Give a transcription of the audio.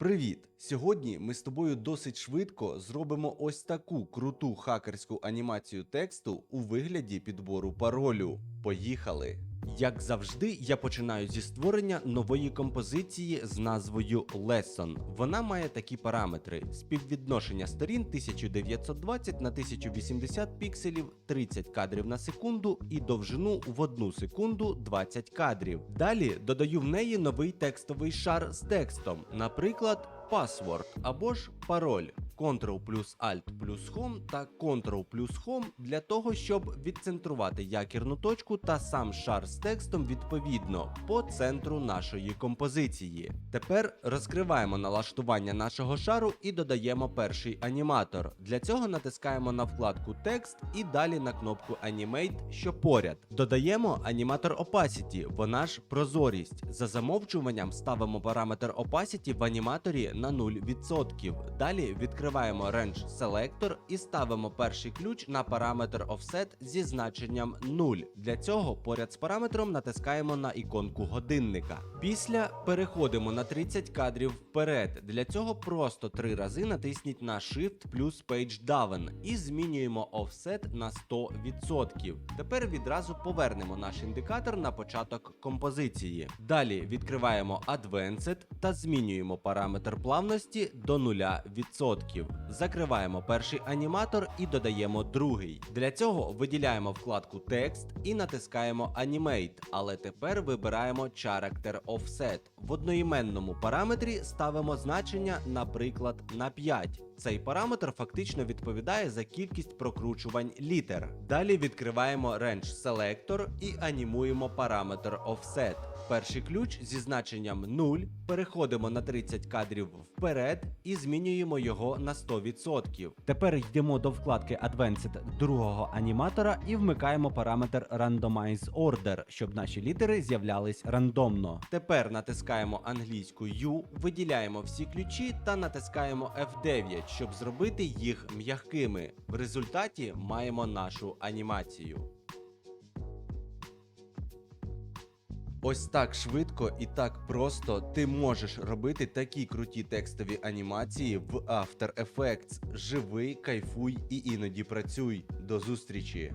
Привіт! Сьогодні ми з тобою досить швидко зробимо ось таку круту хакерську анімацію тексту у вигляді підбору паролю. Поїхали! Як завжди, я починаю зі створення нової композиції з назвою Lesson. Вона має такі параметри: співвідношення сторін 1920 на 1080 пікселів, 30 кадрів на секунду і довжину в 1 секунду 20 кадрів. Далі додаю в неї новий текстовий шар з текстом, наприклад, password або ж пароль. Ctrl плюс Alt плюс Home та Ctrl плюс Home для того, щоб відцентрувати якірну точку та сам шар з текстом відповідно по центру нашої композиції. Тепер розкриваємо налаштування нашого шару і додаємо перший аніматор. Для цього натискаємо на вкладку Текст і далі на кнопку Animate, що поряд. Додаємо аніматор Opacity, вона ж прозорість. За замовчуванням ставимо параметр Opacity в аніматорі на 0%. Далі відкриваємо Range Selector і ставимо перший ключ на параметр Offset зі значенням 0. Для цього поряд з параметром натискаємо на іконку годинника. Після переходимо на 30 кадрів вперед. Для цього просто три рази натисніть на Shift плюс Page Down і змінюємо Offset на 100%. Тепер відразу повернемо наш індикатор на початок композиції. Далі відкриваємо Advanced та змінюємо параметр плавності до 0%. Закриваємо перший аніматор і додаємо другий. Для цього виділяємо вкладку Текст і натискаємо Animate, але тепер вибираємо Character Offset. В одноіменному параметрі ставимо значення, наприклад, на 5. Цей параметр фактично відповідає за кількість прокручувань літер. Далі відкриваємо Range Selector і анімуємо параметр Offset. Перший ключ зі значенням 0, переходимо на 30 кадрів вперед і змінюємо його на 100%. Тепер йдемо до вкладки Advanced другого аніматора і вмикаємо параметр Randomize Order, щоб наші літери з'являлись рандомно. Тепер натискаємо англійську U, виділяємо всі ключі та натискаємо F9, щоб зробити їх м'якими. В результаті маємо нашу анімацію. Ось так швидко і так просто ти можеш робити такі круті текстові анімації в After Effects. Живи, кайфуй і іноді працюй. До зустрічі!